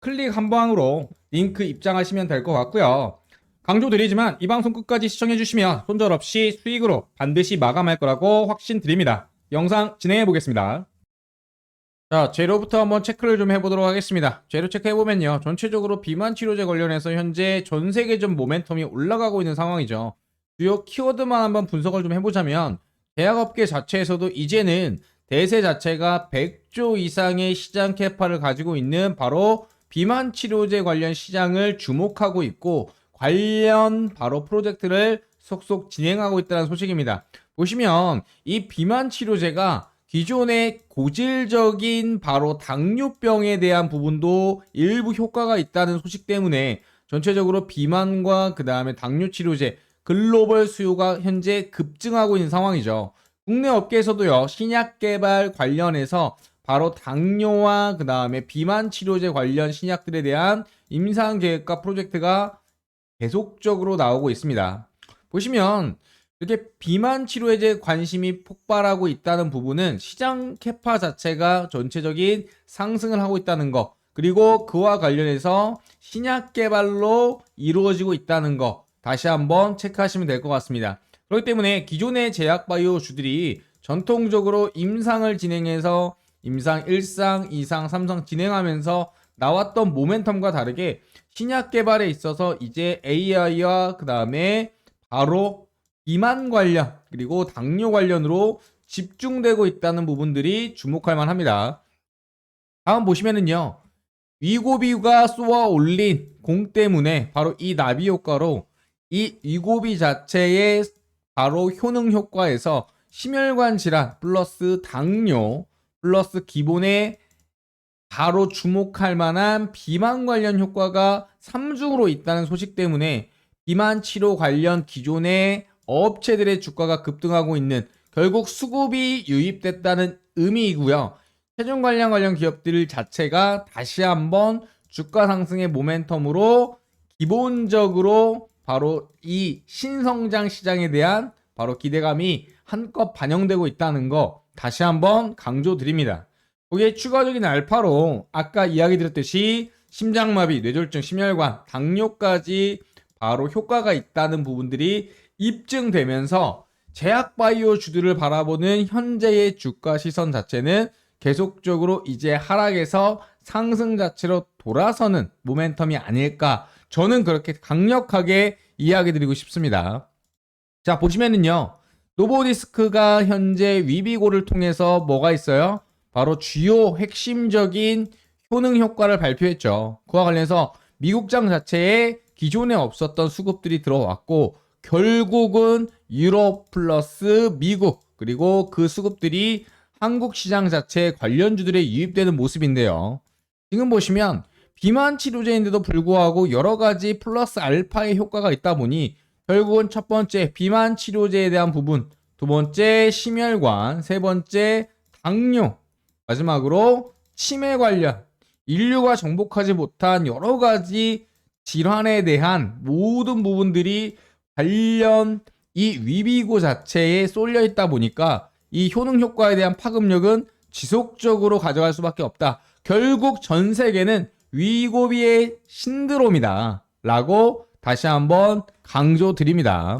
클릭 한 방으로 링크 입장하시면 될 것 같고요. 강조드리지만 이 방송 끝까지 시청해주시면 손절 없이 수익으로 반드시 마감할 거라고 확신드립니다. 영상 진행해 보겠습니다. 자, 재료부터 한번 체크를 좀 해보도록 하겠습니다. 재료 체크해보면요. 전체적으로 비만 치료제 관련해서 현재 전 세계적 모멘텀이 올라가고 있는 상황이죠. 주요 키워드만 한번 분석을 좀 해보자면 제약업계 자체에서도 이제는 대세 자체가 100조 이상의 시장 캐파를 가지고 있는 바로 비만 치료제 관련 시장을 주목하고 있고 관련 바로 프로젝트를 속속 진행하고 있다는 소식입니다. 보시면 이 비만 치료제가 기존의 고질적인 바로 당뇨병에 대한 부분도 일부 효과가 있다는 소식 때문에 전체적으로 비만과 그 다음에 당뇨 치료제 글로벌 수요가 현재 급증하고 있는 상황이죠. 국내 업계에서도요 신약 개발 관련해서 바로 당뇨와 그 다음에 비만 치료제 관련 신약들에 대한 임상 계획과 프로젝트가 계속적으로 나오고 있습니다. 보시면 이렇게 비만 치료제 관심이 폭발하고 있다는 부분은 시장 캐파 자체가 전체적인 상승을 하고 있다는 거, 그리고 그와 관련해서 신약 개발로 이루어지고 있다는 거 다시 한번 체크하시면 될 것 같습니다. 그렇기 때문에 기존의 제약 바이오 주들이 전통적으로 임상을 진행해서 임상 1상, 2상, 3상 진행하면서 나왔던 모멘텀과 다르게 신약 개발에 있어서 이제 AI와 그 다음에 바로 비만 관련 그리고 당뇨 관련으로 집중되고 있다는 부분들이 주목할 만합니다. 다음 보시면은요. 위고비가 쏘아 올린 공 때문에 바로 이 나비 효과로 이 위고비 자체의 바로 효능 효과에서 심혈관 질환 플러스 당뇨 플러스 기본의 바로 주목할 만한 비만 관련 효과가 3중으로 있다는 소식 때문에 비만 치료 관련 기존의 업체들의 주가가 급등하고 있는 결국 수급이 유입됐다는 의미이고요. 체중 관련 관련 기업들 자체가 다시 한번 주가 상승의 모멘텀으로 기본적으로 바로 이 신성장 시장에 대한 바로 기대감이 한껏 반영되고 있다는 거 다시 한번 강조드립니다. 거기에 추가적인 알파로 아까 이야기 드렸듯이 심장마비, 뇌졸중, 심혈관, 당뇨까지 바로 효과가 있다는 부분들이 입증되면서 제약바이오 주들을 바라보는 현재의 주가 시선 자체는 계속적으로 이제 하락에서 상승 자체로 돌아서는 모멘텀이 아닐까 저는 그렇게 강력하게 이야기 드리고 싶습니다. 자 보시면은요 노보디스크가 현재 위비고를 통해서 뭐가 있어요? 바로 주요 핵심적인 효능 효과를 발표했죠. 그와 관련해서 미국장 자체에 기존에 없었던 수급들이 들어왔고 결국은 유럽 플러스 미국 그리고 그 수급들이 한국 시장 자체 관련주들에 유입되는 모습인데요. 지금 보시면 비만 치료제인데도 불구하고 여러 가지 플러스 알파의 효과가 있다 보니 결국은 첫 번째 비만 치료제에 대한 부분, 두 번째 심혈관, 세 번째 당뇨, 마지막으로 치매 관련 인류가 정복하지 못한 여러 가지 질환에 대한 모든 부분들이 관련 이 위비고 자체에 쏠려 있다 보니까 이 효능 효과에 대한 파급력은 지속적으로 가져갈 수밖에 없다. 결국 전 세계는 위고비의 신드롬이다. 라고 다시 한번 강조드립니다.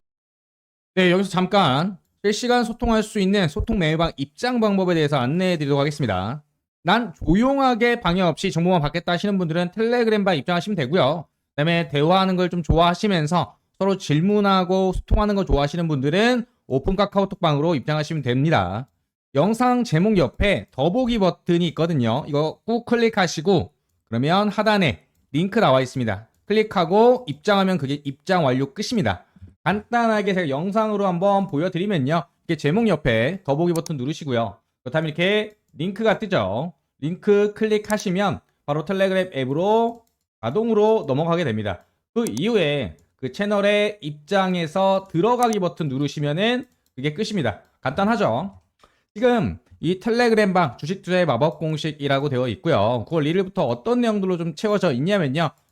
네, 여기서 잠깐 실시간 소통할 수 있는 소통 메일방 입장 방법에 대해서 안내해 드리도록 하겠습니다. 난 조용하게 방해 없이 정보만 받겠다 하시는 분들은 텔레그램방 입장하시면 되고요. 그다음에 대화하는 걸 좀 좋아하시면서 서로 질문하고 소통하는 거 좋아하시는 분들은 오픈 카카오톡방으로 입장하시면 됩니다. 영상 제목 옆에 더보기 버튼이 있거든요. 이거 꾹 클릭하시고 그러면 하단에 링크 나와 있습니다. 클릭하고 입장하면 그게 입장 완료 끝입니다. 간단하게 제가 영상으로 한번 보여드리면요. 이게 제목 옆에 더보기 버튼 누르시고요. 그렇다면 이렇게 링크가 뜨죠. 링크 클릭하시면 바로 텔레그램 앱으로 자동으로 넘어가게 됩니다. 그 이후에 그 채널의 입장에서 들어가기 버튼 누르시면은 그게 끝입니다. 간단하죠? 지금 이 텔레그램 방 주식 투자의 마법 공식이라고 되어 있고요. 9월 1일부터 어떤 내용들로 좀 채워져 있냐면요.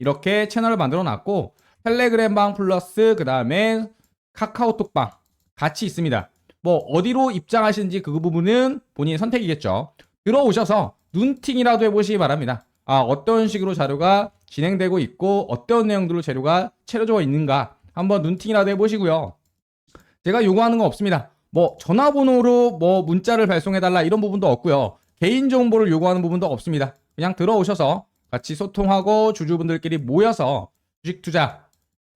이렇게 채널을 만들어 놨고 텔레그램 방 플러스 그 다음에 카카오톡 방 같이 있습니다. 뭐 어디로 입장하시는지 그 부분은 본인의 선택이겠죠. 들어오셔서 눈팅이라도 해보시기 바랍니다. 아 어떤 식으로 자료가 진행되고 있고 어떤 내용들로 재료가 채워져 있는가 한번 눈팅이라도 해보시고요. 제가 요구하는 거 없습니다. 뭐 전화번호로 뭐 문자를 발송해달라 이런 부분도 없고요. 개인 정보를 요구하는 부분도 없습니다. 그냥 들어오셔서 같이 소통하고 주주분들끼리 모여서 주식 투자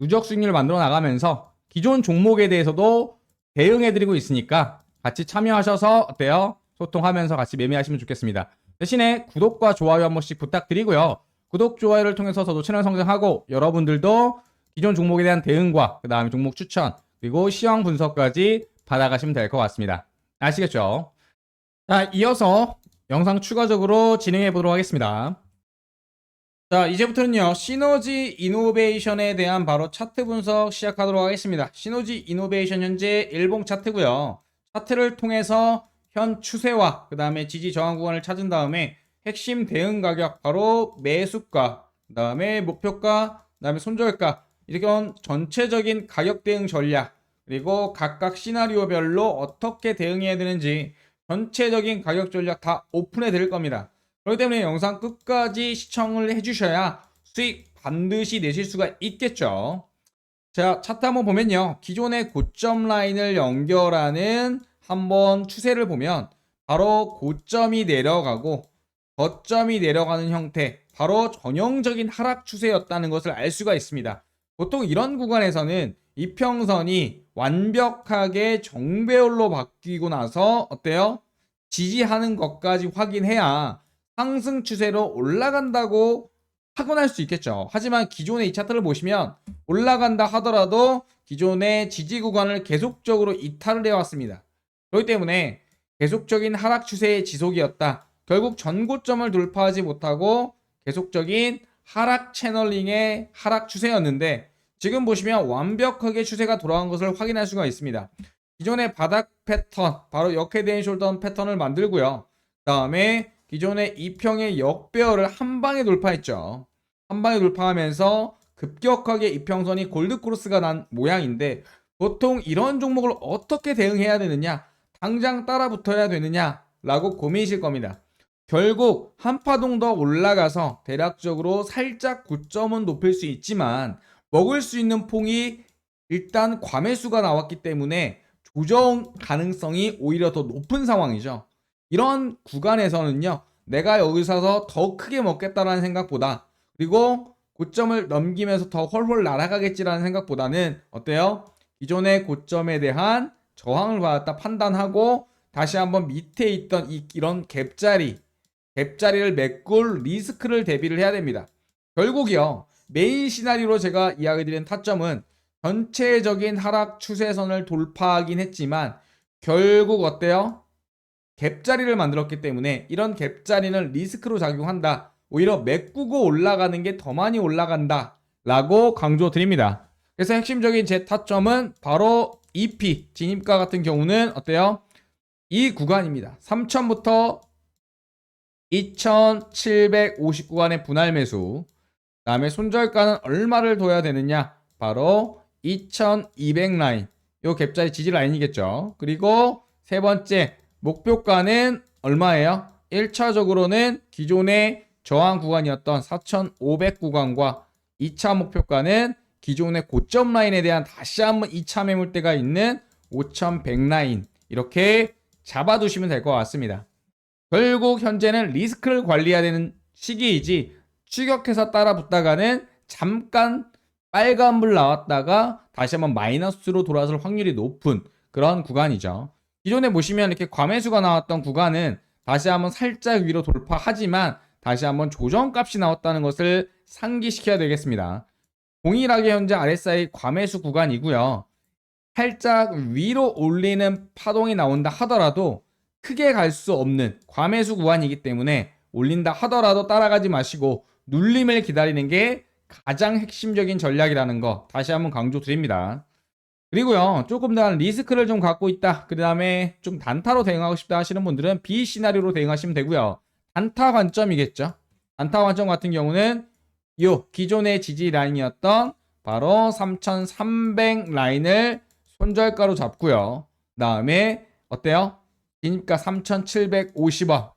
누적 수익률을 만들어 나가면서 기존 종목에 대해서도 대응해드리고 있으니까 같이 참여하셔서 어때요? 소통하면서 같이 매매하시면 좋겠습니다. 대신에 구독과 좋아요 한 번씩 부탁드리고요. 구독, 좋아요를 통해서 저도 채널 성장하고 여러분들도 기존 종목에 대한 대응과 그 다음에 종목 추천 그리고 시황 분석까지 받아가시면 될 것 같습니다. 아시겠죠? 자, 이어서 영상 추가적으로 진행해 보도록 하겠습니다. 자, 이제부터는요, 시너지 이노베이션에 대한 바로 차트 분석 시작하도록 하겠습니다. 시너지 이노베이션 현재 일봉 차트고요. 차트를 통해서 현 추세와 그 다음에 지지 저항 구간을 찾은 다음에 핵심 대응 가격 바로 매수가, 그 다음에 목표가, 그 다음에 손절가 이런 전체적인 가격 대응 전략 그리고 각각 시나리오별로 어떻게 대응해야 되는지 전체적인 가격 전략 다 오픈해 드릴 겁니다. 그렇기 때문에 영상 끝까지 시청을 해주셔야 수익 반드시 내실 수가 있겠죠. 자, 차트 한번 보면요. 기존의 고점 라인을 연결하는 한번 추세를 보면 바로 고점이 내려가고 저점이 내려가는 형태, 바로 전형적인 하락 추세였다는 것을 알 수가 있습니다. 보통 이런 구간에서는 이평선이 완벽하게 정배열로 바뀌고 나서 어때요? 지지하는 것까지 확인해야 상승 추세로 올라간다고 확언할 수 있겠죠. 하지만 기존의 이 차트를 보시면 올라간다 하더라도 기존의 지지 구간을 계속적으로 이탈을 해왔습니다. 그렇기 때문에 계속적인 하락 추세의 지속이었다. 결국 전고점을 돌파하지 못하고 계속적인 하락 채널링의 하락 추세였는데 지금 보시면 완벽하게 추세가 돌아간 것을 확인할 수가 있습니다. 기존의 바닥 패턴, 바로 역헤드앤 숄더 패턴을 만들고요. 그 다음에 기존의 이평의 역배열을 한 방에 돌파했죠. 한 방에 돌파하면서 급격하게 이평선이 골드크로스가 난 모양인데 보통 이런 종목을 어떻게 대응해야 되느냐? 당장 따라 붙어야 되느냐? 라고 고민이실 겁니다. 결국 한 파동 더 올라가서 대략적으로 살짝 고점은 높일 수 있지만 먹을 수 있는 폭이 일단 과매수가 나왔기 때문에 조정 가능성이 오히려 더 높은 상황이죠. 이런 구간에서는요, 내가 여기서 더 크게 먹겠다라는 생각보다, 그리고 고점을 넘기면서 더 훨훨 날아가겠지라는 생각보다는 어때요? 기존의 고점에 대한 저항을 받았다 판단하고 다시 한번 밑에 있던 이, 이런 갭자리, 갭자리를 메꿀 리스크를 대비를 해야 됩니다. 결국이요, 메인 시나리오로 제가 이야기 드린 타점은 전체적인 하락 추세선을 돌파하긴 했지만 결국 어때요? 갭자리를 만들었기 때문에 이런 갭자리는 리스크로 작용한다. 오히려 메꾸고 올라가는 게 더 많이 올라간다. 라고 강조 드립니다. 그래서 핵심적인 제 타점은 바로 EP, 진입가 같은 경우는 어때요? 이 구간입니다. 3000부터 2750 구간의 분할 매수. 다음에 손절가는 얼마를 둬야 되느냐? 바로 2200 라인. 요 갭자리 지지 라인이겠죠. 그리고 세 번째 목표가는 얼마예요? 1차적으로는 기존의 저항 구간이었던 4500 구간과 2차 목표가는 기존의 고점 라인에 대한 다시 한번 2차 매물대가 있는 5100 라인 이렇게 잡아두시면 될 것 같습니다. 결국 현재는 리스크를 관리해야 되는 시기이지 추격해서 따라 붙다가는 잠깐 빨간불 나왔다가 다시 한번 마이너스로 돌아설 확률이 높은 그런 구간이죠. 기존에 보시면 이렇게 과매수가 나왔던 구간은 다시 한번 살짝 위로 돌파하지만 다시 한번 조정값이 나왔다는 것을 상기시켜야 되겠습니다. 동일하게 현재 RSI 과매수 구간이고요. 살짝 위로 올리는 파동이 나온다 하더라도 크게 갈 수 없는 과매수 구간이기 때문에 올린다 하더라도 따라가지 마시고 눌림을 기다리는 게 가장 핵심적인 전략이라는 거 다시 한번 강조 드립니다. 그리고요, 조금 더 리스크를 좀 갖고 있다. 그 다음에 좀 단타로 대응하고 싶다 하시는 분들은 B 시나리오로 대응하시면 되고요. 단타 관점이겠죠. 단타 관점 같은 경우는 요 기존의 지지 라인이었던 바로 3300 라인을 손절가로 잡고요. 다음에 어때요? 진입가 3750원.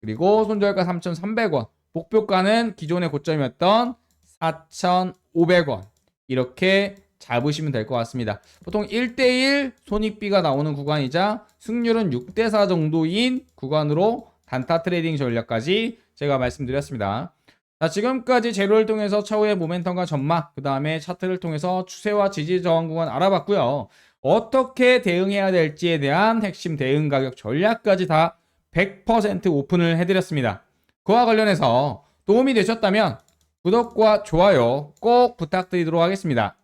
그리고 손절가 3300원. 목표가는 기존의 고점이었던 4,500원. 이렇게 잡으시면 될 것 같습니다. 보통 1대1 손익비가 나오는 구간이자 승률은 6대4 정도인 구간으로 단타 트레이딩 전략까지 제가 말씀드렸습니다. 자, 지금까지 재료를 통해서 차후의 모멘텀과 전망, 그 다음에 차트를 통해서 추세와 지지 저항 구간 알아봤고요. 어떻게 대응해야 될지에 대한 핵심 대응 가격 전략까지 다 100% 오픈을 해드렸습니다. 그와 관련해서 도움이 되셨다면 구독과 좋아요 꼭 부탁드리도록 하겠습니다.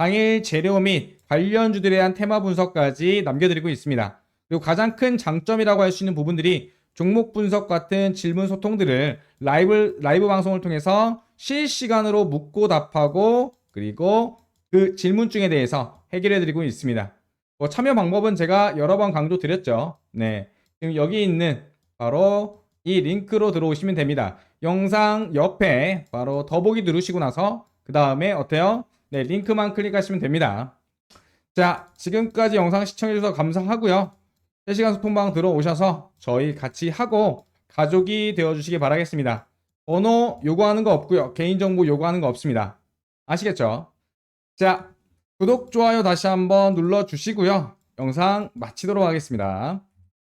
당일 재료 및 관련주들에 대한 테마 분석까지 남겨드리고 있습니다. 그리고 가장 큰 장점이라고 할 수 있는 부분들이 종목 분석 같은 질문 소통들을 라이브, 라이브 방송을 통해서 실시간으로 묻고 답하고 그리고 그 질문증에 대해서 해결해 드리고 있습니다. 뭐 참여 방법은 제가 여러 번 강조 드렸죠. 네. 지금 여기 있는 바로 이 링크로 들어오시면 됩니다. 영상 옆에 바로 더보기 누르시고 나서 그 다음에 어때요? 네, 링크만 클릭하시면 됩니다. 자, 지금까지 영상 시청해주셔서 감사하고요. 실시간 소통방 들어오셔서 저희 같이 하고 가족이 되어주시기 바라겠습니다. 번호 요구하는 거 없고요. 개인정보 요구하는 거 없습니다. 아시겠죠? 자, 구독, 좋아요 다시 한번 눌러주시고요. 영상 마치도록 하겠습니다.